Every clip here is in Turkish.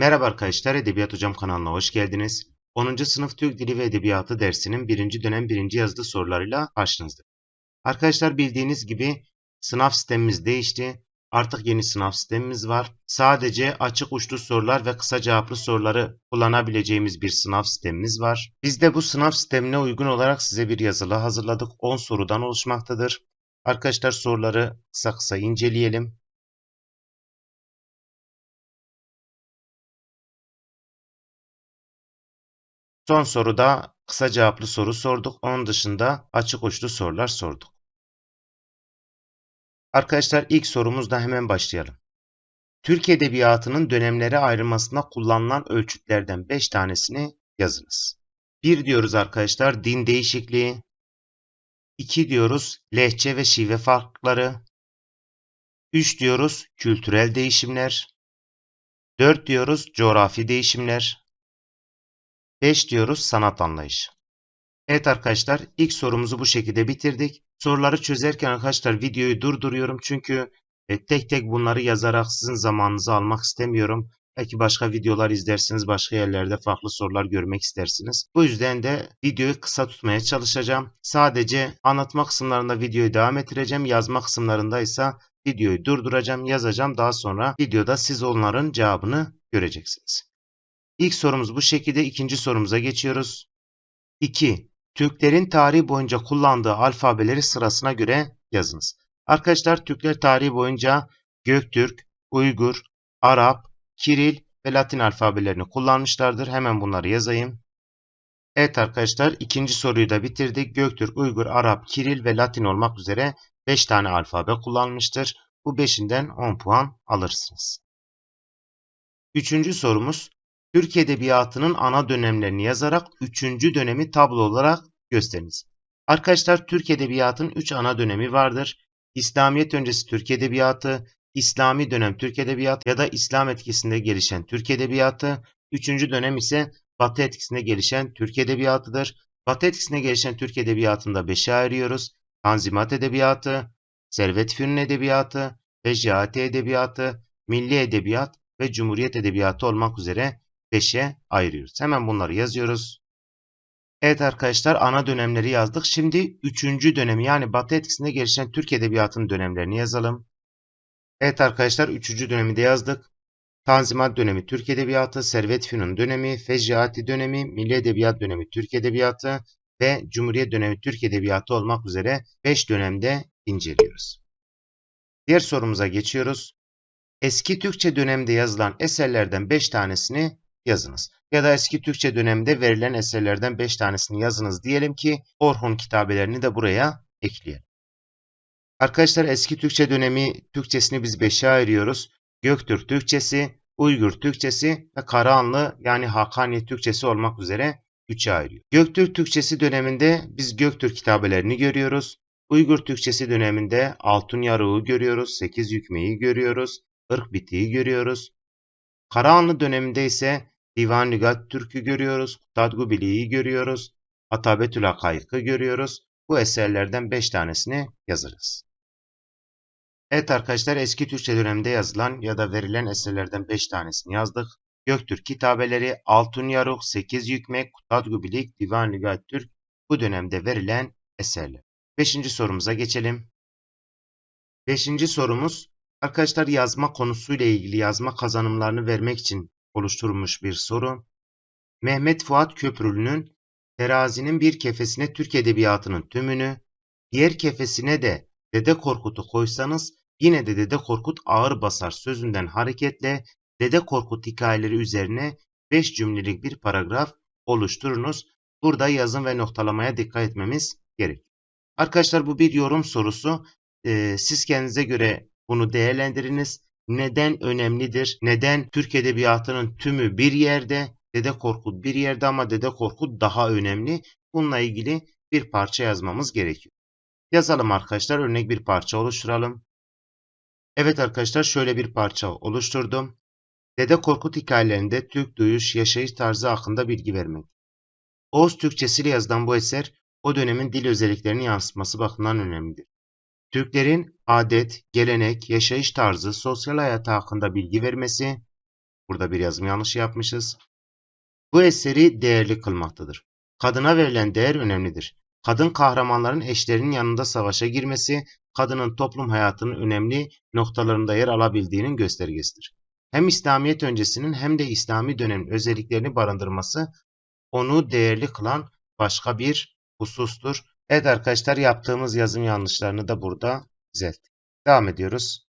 Merhaba arkadaşlar, Edebiyat Hocam kanalına hoş geldiniz. 10. sınıf Türk Dili ve Edebiyatı dersinin 1. dönem 1. yazılı sorularıyla karşınızda. Arkadaşlar bildiğiniz gibi sınav sistemimiz değişti. Artık yeni sınav sistemimiz var. Sadece açık uçlu sorular ve kısa cevaplı soruları kullanabileceğimiz bir sınav sistemimiz var. Biz de bu sınav sistemine uygun olarak size bir yazılı hazırladık. 10 sorudan oluşmaktadır. Arkadaşlar soruları kısa kısa inceleyelim. Son soruda kısa cevaplı soru sorduk. Onun dışında açık uçlu sorular sorduk. Arkadaşlar ilk sorumuzda hemen başlayalım. Türk Edebiyatı'nın dönemlere ayrılmasında kullanılan ölçütlerden 5 tanesini yazınız. 1 diyoruz arkadaşlar din değişikliği. 2 diyoruz lehçe ve şive farkları. 3 diyoruz kültürel değişimler. 4 diyoruz coğrafi değişimler. 5 diyoruz sanat anlayışı. Evet arkadaşlar ilk sorumuzu bu şekilde bitirdik. Soruları çözerken arkadaşlar videoyu durduruyorum çünkü e, tek tek bunları yazarak sizin zamanınızı almak istemiyorum. Belki başka videolar izlersiniz, başka yerlerde farklı sorular görmek istersiniz. Bu yüzden de videoyu kısa tutmaya çalışacağım. Sadece anlatma kısımlarında videoyu devam ettireceğim. Yazma kısımlarında ise videoyu durduracağım, yazacağım. Daha sonra videoda siz onların cevabını göreceksiniz. İlk sorumuz bu şekilde. İkinci sorumuza geçiyoruz. 2. Türklerin tarihi boyunca kullandığı alfabeleri sırasına göre yazınız. Arkadaşlar Türkler tarihi boyunca Göktürk, Uygur, Arap, Kiril ve Latin alfabelerini kullanmışlardır. Hemen bunları yazayım. Evet arkadaşlar ikinci soruyu da bitirdik. Göktürk, Uygur, Arap, Kiril ve Latin olmak üzere 5 tane alfabe kullanmıştır. Bu 5'inden 10 puan alırsınız. Üçüncü sorumuz Türk Edebiyatı'nın ana dönemlerini yazarak 3. dönemi tablo olarak gösteriniz. Arkadaşlar Türk Edebiyatı'nın 3 ana dönemi vardır. İslamiyet öncesi Türk Edebiyatı, İslami dönem Türk Edebiyatı ya da İslam etkisinde gelişen Türk Edebiyatı, 3. dönem ise Batı etkisinde gelişen Türk Edebiyatı'dır. Batı etkisinde gelişen Türk Edebiyatı'nda 5'e ayırıyoruz. Tanzimat Edebiyatı, Servet Fünun Edebiyatı, Vecihati Edebiyatı, Milli Edebiyat ve Cumhuriyet Edebiyatı olmak üzere 5'e ayırıyoruz. Hemen bunları yazıyoruz. Evet arkadaşlar ana dönemleri yazdık. Şimdi 3. dönemi yani Batı etkisinde gelişen Türk Edebiyatı'nın dönemlerini yazalım. Evet arkadaşlar 3. dönemi de yazdık. Tanzimat dönemi Türk Edebiyatı, Servet Fünun dönemi, Fecrihati dönemi, Milli Edebiyat dönemi Türk Edebiyatı ve Cumhuriyet dönemi Türk Edebiyatı olmak üzere 5 dönemde inceliyoruz. Diğer sorumuza geçiyoruz. Eski Türkçe dönemde yazılan eserlerden 5 tanesini yazınız. Ya da eski Türkçe dönemde verilen eserlerden 5 tanesini yazınız diyelim ki Orhun kitabelerini de buraya ekleyelim. Arkadaşlar eski Türkçe dönemi Türkçesini biz 5'e ayırıyoruz. Göktürk Türkçesi, Uygur Türkçesi ve Karahanlı yani Hakani Türkçesi olmak üzere 3'e ayırıyor. Göktürk Türkçesi döneminde biz Göktürk kitabelerini görüyoruz. Uygur Türkçesi döneminde Altın Yarığı görüyoruz, Sekiz Yükmeyi görüyoruz, Irk Bitiği görüyoruz. Karahanlı döneminde ise Divan Lügat Türk'ü görüyoruz, Kutadgu Biliği görüyoruz, Atabetül Hakayık'ı görüyoruz. Bu eserlerden 5 tanesini yazarız. Evet arkadaşlar eski Türkçe döneminde yazılan ya da verilen eserlerden 5 tanesini yazdık. Göktürk kitabeleri, Altın Yaruk, Sekiz Yükmek, Kutadgu Bilik, Divan Lügat Türk bu dönemde verilen eserler. Beşinci sorumuza geçelim. Beşinci sorumuz arkadaşlar yazma konusuyla ilgili yazma kazanımlarını vermek için oluşturulmuş bir soru. Mehmet Fuat Köprülü'nün terazinin bir kefesine Türk Edebiyatı'nın tümünü, diğer kefesine de Dede Korkut'u koysanız yine de Dede Korkut ağır basar sözünden hareketle Dede Korkut hikayeleri üzerine 5 cümlelik bir paragraf oluşturunuz. Burada yazım ve noktalamaya dikkat etmemiz gerek. Arkadaşlar bu bir yorum sorusu. Ee, siz kendinize göre bunu değerlendiriniz. Neden önemlidir? Neden Türk Edebiyatı'nın tümü bir yerde, Dede Korkut bir yerde ama Dede Korkut daha önemli? Bununla ilgili bir parça yazmamız gerekiyor. Yazalım arkadaşlar. Örnek bir parça oluşturalım. Evet arkadaşlar şöyle bir parça oluşturdum. Dede Korkut hikayelerinde Türk duyuş, yaşayış tarzı hakkında bilgi vermek. Oğuz Türkçesiyle yazılan bu eser o dönemin dil özelliklerini yansıtması bakımından önemlidir. Türklerin adet, gelenek, yaşayış tarzı, sosyal hayatı hakkında bilgi vermesi, Burada bir yazım yanlışı yapmışız. Bu eseri değerli kılmaktadır. Kadına verilen değer önemlidir. Kadın kahramanların eşlerinin yanında savaşa girmesi, kadının toplum hayatının önemli noktalarında yer alabildiğinin göstergesidir. Hem İslamiyet öncesinin hem de İslami dönemin özelliklerini barındırması onu değerli kılan başka bir husustur. Evet arkadaşlar yaptığımız yazım yanlışlarını da burada düzelttik. Devam ediyoruz.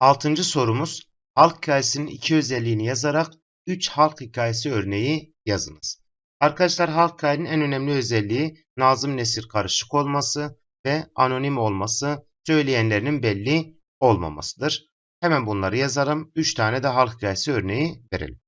Altıncı sorumuz halk hikayesinin iki özelliğini yazarak üç halk hikayesi örneği yazınız. Arkadaşlar halk hikayenin en önemli özelliği nazım nesir karışık olması ve anonim olması, söyleyenlerinin belli olmamasıdır. Hemen bunları yazalım. Üç tane de halk hikayesi örneği verelim.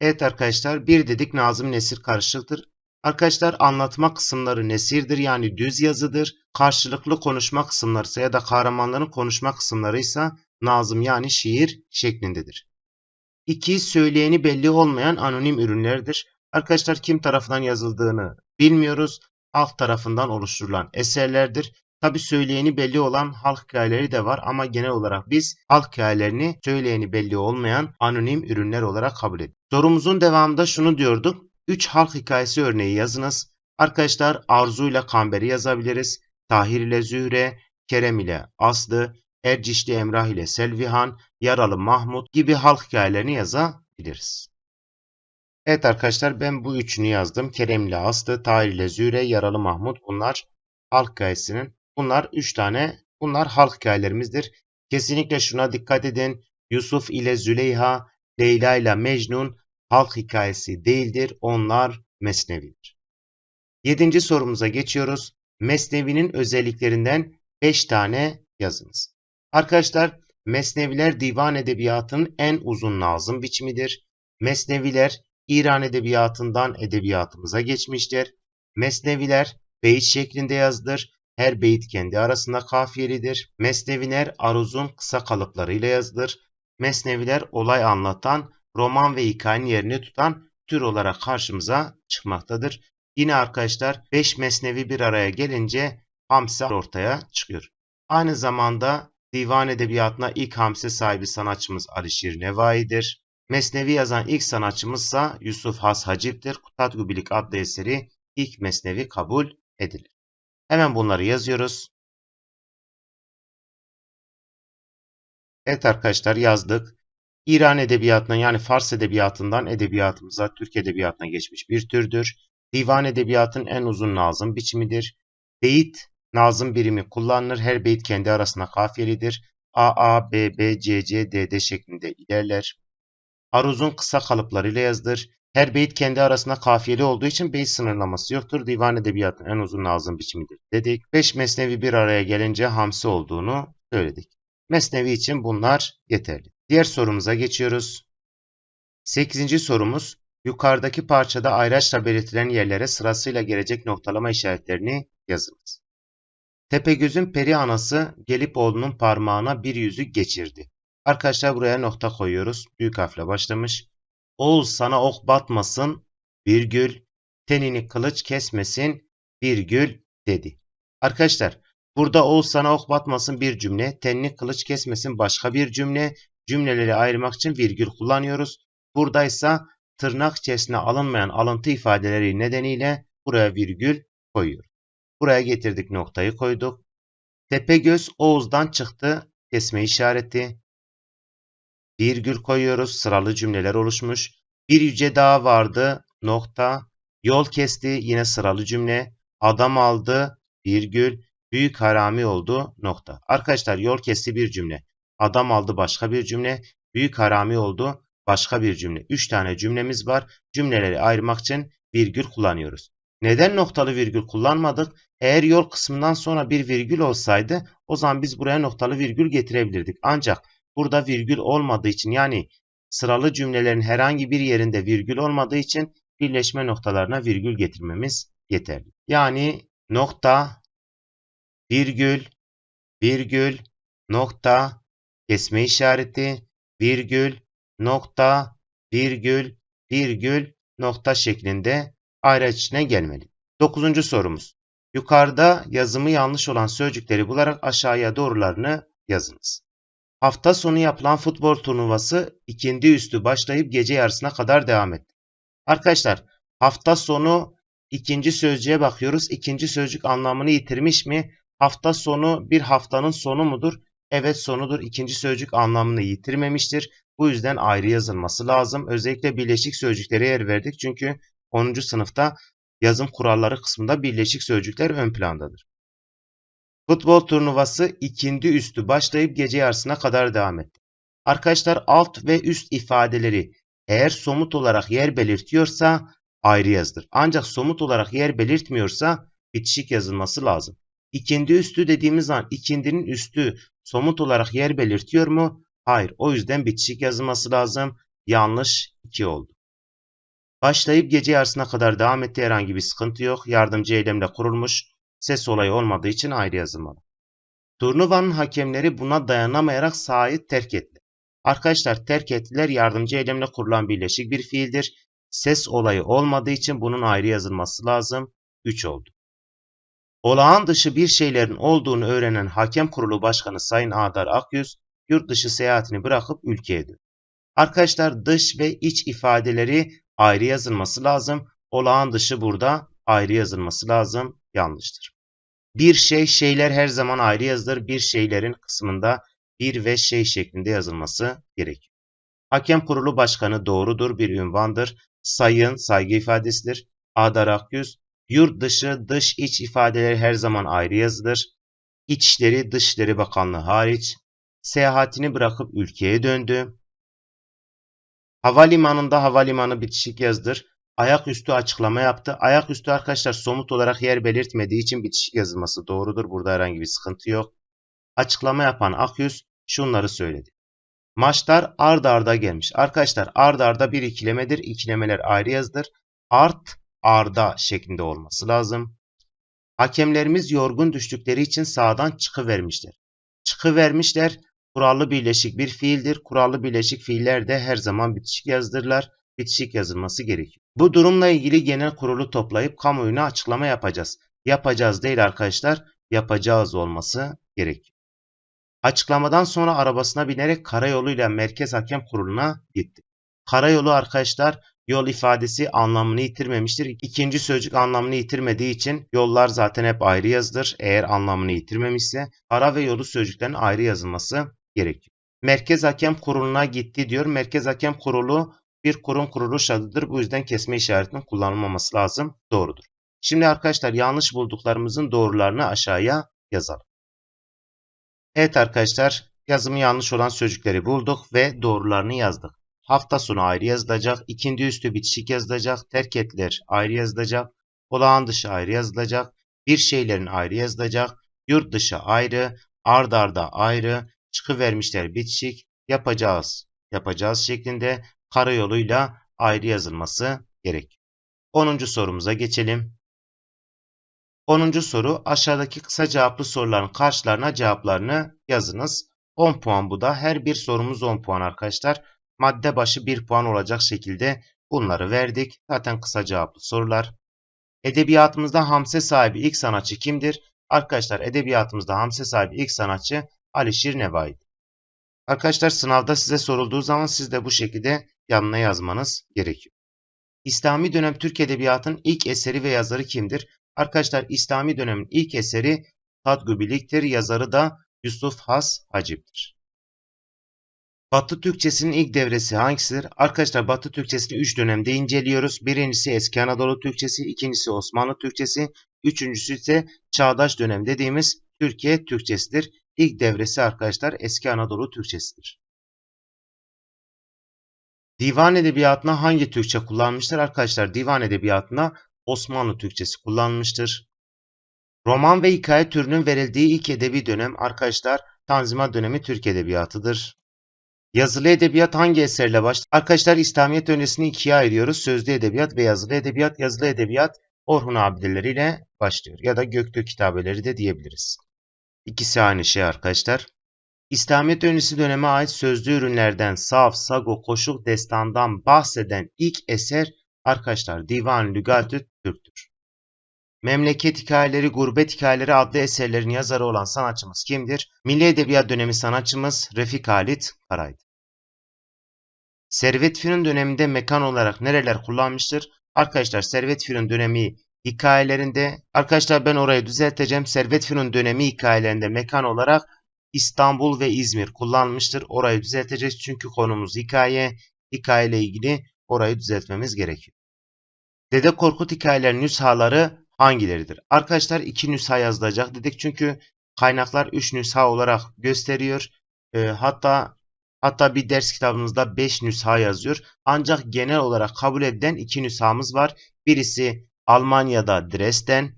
Evet arkadaşlar bir dedik nazım nesir karışıktır. Arkadaşlar anlatma kısımları nesirdir yani düz yazıdır. Karşılıklı konuşma kısımları ise ya da kahramanların konuşma kısımları ise nazım yani şiir şeklindedir. 2. Söyleyeni belli olmayan anonim ürünlerdir. Arkadaşlar kim tarafından yazıldığını bilmiyoruz. Halk tarafından oluşturulan eserlerdir. Tabi söyleyeni belli olan halk hikayeleri de var ama genel olarak biz halk hikayelerini söyleyeni belli olmayan anonim ürünler olarak kabul ediyoruz. Sorumuzun devamında şunu diyorduk. 3 halk hikayesi örneği yazınız. Arkadaşlar Arzu ile Kamber'i yazabiliriz. Tahir ile Zühre, Kerem ile Aslı, Ercişli Emrah ile Selvihan, Yaralı Mahmut gibi halk hikayelerini yazabiliriz. Evet arkadaşlar ben bu üçünü yazdım. Kerem ile Aslı, Tahir ile Zühre, Yaralı Mahmut bunlar halk hikayesinin. Bunlar üç tane. Bunlar halk hikayelerimizdir. Kesinlikle şuna dikkat edin. Yusuf ile Züleyha, Leyla ile Mecnun halk hikayesi değildir. Onlar mesnevidir. Yedinci sorumuza geçiyoruz. Mesnevi'nin özelliklerinden 5 tane yazınız. Arkadaşlar Mesneviler divan edebiyatının en uzun nazım biçimidir. Mesneviler İran edebiyatından edebiyatımıza geçmiştir. Mesneviler beyit şeklinde yazılır. Her beyit kendi arasında kafiyelidir. Mesneviler aruzun kısa kalıplarıyla yazılır. Mesneviler olay anlatan, roman ve hikayenin yerini tutan tür olarak karşımıza çıkmaktadır. Yine arkadaşlar 5 mesnevi bir araya gelince hamse ortaya çıkıyor. Aynı zamanda divan edebiyatına ilk hamse sahibi sanatçımız Alişir Nevai'dir. Mesnevi yazan ilk sanatçımızsa Yusuf Has Hacip'tir. Kutat Gübilik adlı eseri ilk mesnevi kabul edilir. Hemen bunları yazıyoruz. Evet arkadaşlar yazdık. İran edebiyatından yani Fars edebiyatından edebiyatımıza Türk edebiyatına geçmiş bir türdür. Divan edebiyatın en uzun nazım biçimidir. Beyit nazım birimi kullanılır. Her beyit kendi arasında kafiyelidir. A, A, B, B, C, C, D, D şeklinde ilerler. Aruzun kısa kalıplarıyla yazılır. Her beyit kendi arasında kafiyeli olduğu için beyit sınırlaması yoktur. Divan edebiyatının en uzun nazım biçimidir dedik. Beş mesnevi bir araya gelince hamsi olduğunu söyledik. Mesnevi için bunlar yeterli. Diğer sorumuza geçiyoruz. Sekizinci sorumuz yukarıdaki parçada ayraçla belirtilen yerlere sırasıyla gelecek noktalama işaretlerini yazınız. Tepegöz'ün peri anası gelip oğlunun parmağına bir yüzük geçirdi. Arkadaşlar buraya nokta koyuyoruz. Büyük harfle başlamış. Oğul sana ok batmasın, virgül, tenini kılıç kesmesin, virgül dedi. Arkadaşlar burada oğul sana ok batmasın bir cümle, tenini kılıç kesmesin başka bir cümle, cümleleri ayırmak için virgül kullanıyoruz. Buradaysa tırnak içerisine alınmayan alıntı ifadeleri nedeniyle buraya virgül koyuyoruz. Buraya getirdik noktayı koyduk. Tepegöz Oğuz'dan çıktı kesme işareti virgül koyuyoruz. Sıralı cümleler oluşmuş. Bir yüce dağ vardı. Nokta. Yol kesti. Yine sıralı cümle. Adam aldı. Virgül. Büyük harami oldu. Nokta. Arkadaşlar yol kesti bir cümle. Adam aldı başka bir cümle. Büyük harami oldu. Başka bir cümle. Üç tane cümlemiz var. Cümleleri ayırmak için virgül kullanıyoruz. Neden noktalı virgül kullanmadık? Eğer yol kısmından sonra bir virgül olsaydı o zaman biz buraya noktalı virgül getirebilirdik. Ancak Burada virgül olmadığı için yani sıralı cümlelerin herhangi bir yerinde virgül olmadığı için birleşme noktalarına virgül getirmemiz yeterli. Yani nokta, virgül, virgül, nokta, kesme işareti, virgül, nokta, virgül, virgül, nokta şeklinde ayraç içine gelmeli. Dokuzuncu sorumuz. Yukarıda yazımı yanlış olan sözcükleri bularak aşağıya doğrularını yazınız. Hafta sonu yapılan futbol turnuvası ikindi üstü başlayıp gece yarısına kadar devam etti. Arkadaşlar hafta sonu ikinci sözcüğe bakıyoruz. İkinci sözcük anlamını yitirmiş mi? Hafta sonu bir haftanın sonu mudur? Evet sonudur. İkinci sözcük anlamını yitirmemiştir. Bu yüzden ayrı yazılması lazım. Özellikle birleşik sözcüklere yer verdik. Çünkü 10. sınıfta yazım kuralları kısmında birleşik sözcükler ön plandadır. Futbol turnuvası ikindi üstü başlayıp gece yarısına kadar devam etti. Arkadaşlar alt ve üst ifadeleri eğer somut olarak yer belirtiyorsa ayrı yazılır. Ancak somut olarak yer belirtmiyorsa bitişik yazılması lazım. İkindi üstü dediğimiz zaman ikindinin üstü somut olarak yer belirtiyor mu? Hayır. O yüzden bitişik yazılması lazım. Yanlış 2 oldu. Başlayıp gece yarısına kadar devam etti. Herhangi bir sıkıntı yok. Yardımcı eylemle kurulmuş. Ses olayı olmadığı için ayrı yazılmalı. Turnuvanın hakemleri buna dayanamayarak sahayı terk etti. Arkadaşlar terk ettiler yardımcı eylemle kurulan birleşik bir fiildir. Ses olayı olmadığı için bunun ayrı yazılması lazım. 3 oldu. Olağan dışı bir şeylerin olduğunu öğrenen Hakem Kurulu Başkanı Sayın Adar Akyüz, yurt dışı seyahatini bırakıp ülkeye döndü. Arkadaşlar dış ve iç ifadeleri ayrı yazılması lazım. Olağan dışı burada ayrı yazılması lazım. Yanlıştır. Bir şey, şeyler her zaman ayrı yazılır. Bir şeylerin kısmında bir ve şey şeklinde yazılması gerekiyor. Hakem Kurulu Başkanı doğrudur bir ünvandır. Sayın saygı ifadesidir. Adar Akyüz Yurt dışı, dış iç ifadeleri her zaman ayrı yazılır. İçişleri, Dışişleri Bakanlığı hariç. Seyahatini bırakıp ülkeye döndü. Havalimanında havalimanı bitişik yazdır. Ayaküstü açıklama yaptı. Ayaküstü arkadaşlar somut olarak yer belirtmediği için bitişik yazılması doğrudur. Burada herhangi bir sıkıntı yok. Açıklama yapan Akyüz şunları söyledi. Maçlar ard arda gelmiş. Arkadaşlar ard arda bir ikilemedir. İkilemeler ayrı yazılır. Art arda şeklinde olması lazım. Hakemlerimiz yorgun düştükleri için sağdan çıkıvermişler. Çıkıvermişler kurallı birleşik bir fiildir. Kurallı birleşik fiiller de her zaman bitişik yazdırırlar. Bitişik yazılması gerekiyor. Bu durumla ilgili genel kurulu toplayıp kamuoyuna açıklama yapacağız. Yapacağız değil arkadaşlar, yapacağız olması gerekiyor. Açıklamadan sonra arabasına binerek karayoluyla Merkez Hakem Kurulu'na gitti. Karayolu arkadaşlar Yol ifadesi anlamını yitirmemiştir. İkinci sözcük anlamını yitirmediği için yollar zaten hep ayrı yazılır. Eğer anlamını yitirmemişse ara ve yolu sözcüklerin ayrı yazılması gerekiyor. Merkez Hakem Kurulu'na gitti diyor. Merkez Hakem Kurulu bir kurum kuruluş adıdır. Bu yüzden kesme işaretinin kullanılmaması lazım. Doğrudur. Şimdi arkadaşlar yanlış bulduklarımızın doğrularını aşağıya yazalım. Evet arkadaşlar yazımı yanlış olan sözcükleri bulduk ve doğrularını yazdık. Hafta sonu ayrı yazılacak. ikindi üstü bitişik yazılacak. Terk etler ayrı yazılacak. Olağan dışı ayrı yazılacak. Bir şeylerin ayrı yazılacak. Yurt dışı ayrı. Ard arda ayrı. Çıkıvermişler bitişik. Yapacağız. Yapacağız şeklinde karayoluyla ayrı yazılması gerek. 10. sorumuza geçelim. 10. soru aşağıdaki kısa cevaplı soruların karşılarına cevaplarını yazınız. 10 puan bu da. Her bir sorumuz 10 puan arkadaşlar madde başı 1 puan olacak şekilde bunları verdik. Zaten kısa cevaplı sorular. Edebiyatımızda hamse sahibi ilk sanatçı kimdir? Arkadaşlar edebiyatımızda hamse sahibi ilk sanatçı Alişir Nevai. Arkadaşlar sınavda size sorulduğu zaman siz de bu şekilde yanına yazmanız gerekiyor. İslami dönem Türk Edebiyatı'nın ilk eseri ve yazarı kimdir? Arkadaşlar İslami dönemin ilk eseri Tadgubilik'tir. Yazarı da Yusuf Has Hacip'tir. Batı Türkçesinin ilk devresi hangisidir? Arkadaşlar Batı Türkçesini 3 dönemde inceliyoruz. Birincisi Eski Anadolu Türkçesi, ikincisi Osmanlı Türkçesi, üçüncüsü ise Çağdaş dönem dediğimiz Türkiye Türkçesidir. İlk devresi arkadaşlar Eski Anadolu Türkçesidir. Divan edebiyatına hangi Türkçe kullanmıştır? Arkadaşlar divan edebiyatına Osmanlı Türkçesi kullanmıştır. Roman ve hikaye türünün verildiği ilk edebi dönem arkadaşlar Tanzimat dönemi Türk edebiyatıdır. Yazılı edebiyat hangi eserle başlar? Arkadaşlar İslamiyet öncesini ikiye ayırıyoruz. Sözlü edebiyat ve yazılı edebiyat. Yazılı edebiyat Orhun abideleriyle başlıyor. Ya da Göktürk kitabeleri de diyebiliriz. İkisi aynı şey arkadaşlar. İslamiyet öncesi döneme ait sözlü ürünlerden saf, sago, koşuk, destandan bahseden ilk eser arkadaşlar Divan Lügatü Türk'tür. Memleket Hikayeleri, Gurbet Hikayeleri adlı eserlerin yazarı olan sanatçımız kimdir? Milli Edebiyat dönemi sanatçımız Refik Halit Karay'dı. Servet Fünun döneminde mekan olarak nereler kullanmıştır? Arkadaşlar Servet Fünun dönemi hikayelerinde, arkadaşlar ben orayı düzelteceğim. Servet Fünun dönemi hikayelerinde mekan olarak İstanbul ve İzmir kullanmıştır. Orayı düzelteceğiz çünkü konumuz hikaye. Hikayeyle ilgili orayı düzeltmemiz gerekiyor. Dede Korkut hikayelerinin nüshaları hangileridir? Arkadaşlar iki nüsha yazılacak dedik çünkü kaynaklar 3 nüsha olarak gösteriyor. E, hatta hatta bir ders kitabımızda 5 nüsha yazıyor. Ancak genel olarak kabul edilen iki nüshamız var. Birisi Almanya'da Dresden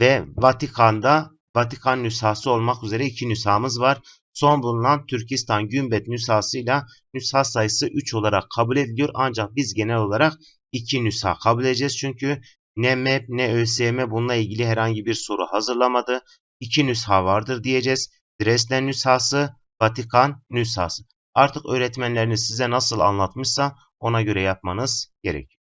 ve Vatikan'da Vatikan nüshası olmak üzere iki nüshamız var. Son bulunan Türkistan Gümbet nüshasıyla nüsha sayısı 3 olarak kabul ediliyor. Ancak biz genel olarak 2 nüsha kabul edeceğiz. Çünkü ne MEP ne ÖSYM bununla ilgili herhangi bir soru hazırlamadı. 2 nüsha vardır diyeceğiz. Dresden nüshası, Vatikan nüshası. Artık öğretmenleriniz size nasıl anlatmışsa ona göre yapmanız gerekiyor.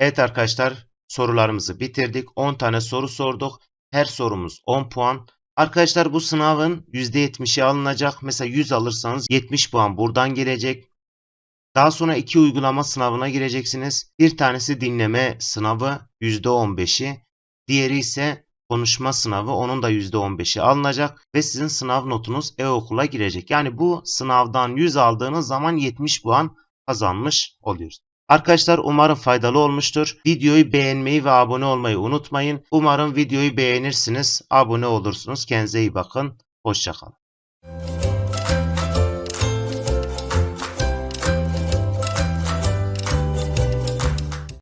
Evet arkadaşlar sorularımızı bitirdik. 10 tane soru sorduk. Her sorumuz 10 puan. Arkadaşlar bu sınavın %70'i alınacak. Mesela 100 alırsanız 70 puan buradan gelecek. Daha sonra iki uygulama sınavına gireceksiniz. Bir tanesi dinleme sınavı %15'i. Diğeri ise konuşma sınavı onun da %15'i alınacak ve sizin sınav notunuz e-okula girecek. Yani bu sınavdan 100 aldığınız zaman 70 puan kazanmış oluyoruz. Arkadaşlar umarım faydalı olmuştur. Videoyu beğenmeyi ve abone olmayı unutmayın. Umarım videoyu beğenirsiniz, abone olursunuz. Kendinize iyi bakın. Hoşçakalın.